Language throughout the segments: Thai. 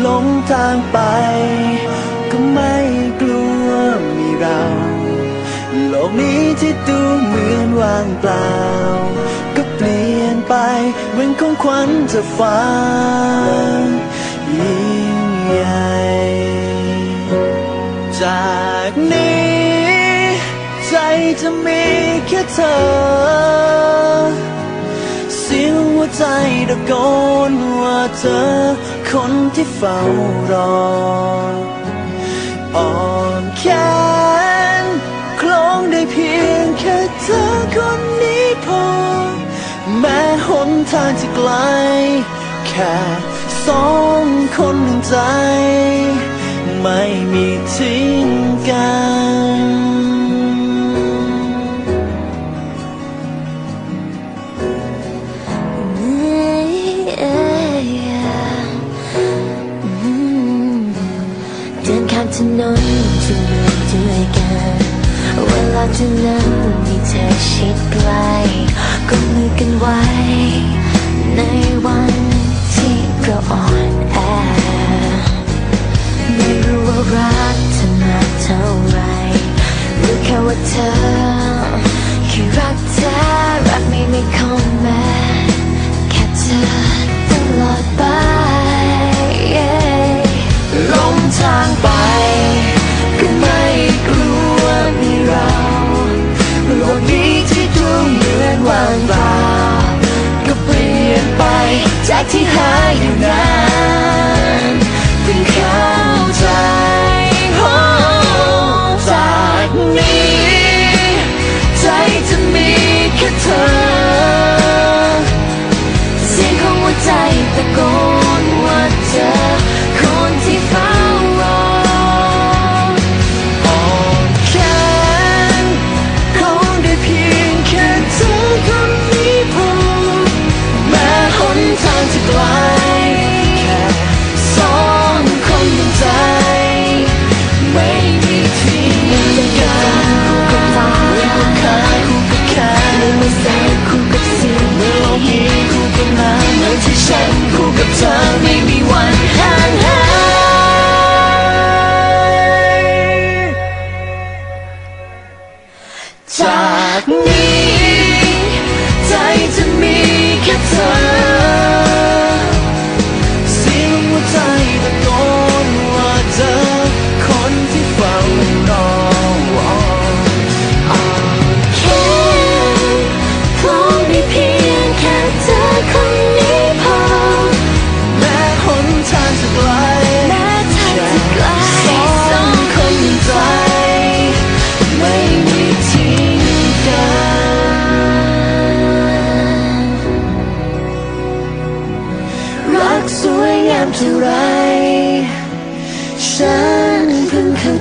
หลงทางไป ก็ไม่กลัวมีเรา โลกนี้ที่ดูเหมือนว่างเปล่า ก็เปลี่ยนไปเหมือนของขวัญจะฟ้ายิ่งใหญ่จากนี้ ใจจะมีแค่เธอ วใจตะโกนว่าเธอ คนที่เฝ้ารออ่อนแขนคล้องได้เพียงแค่เธอคนนี้พอ แม้หนทางจะไกล แค่สองคนหนึ่งใจ ไม่มีทิ้งกัน ถนนที่เมืองด้วยกันเวลาที่นั้นมีเธอชิดใกล้ก็มือกันไว้ในวัน ที่หาอยู่นาน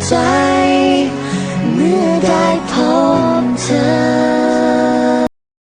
ใจ เมื่อได้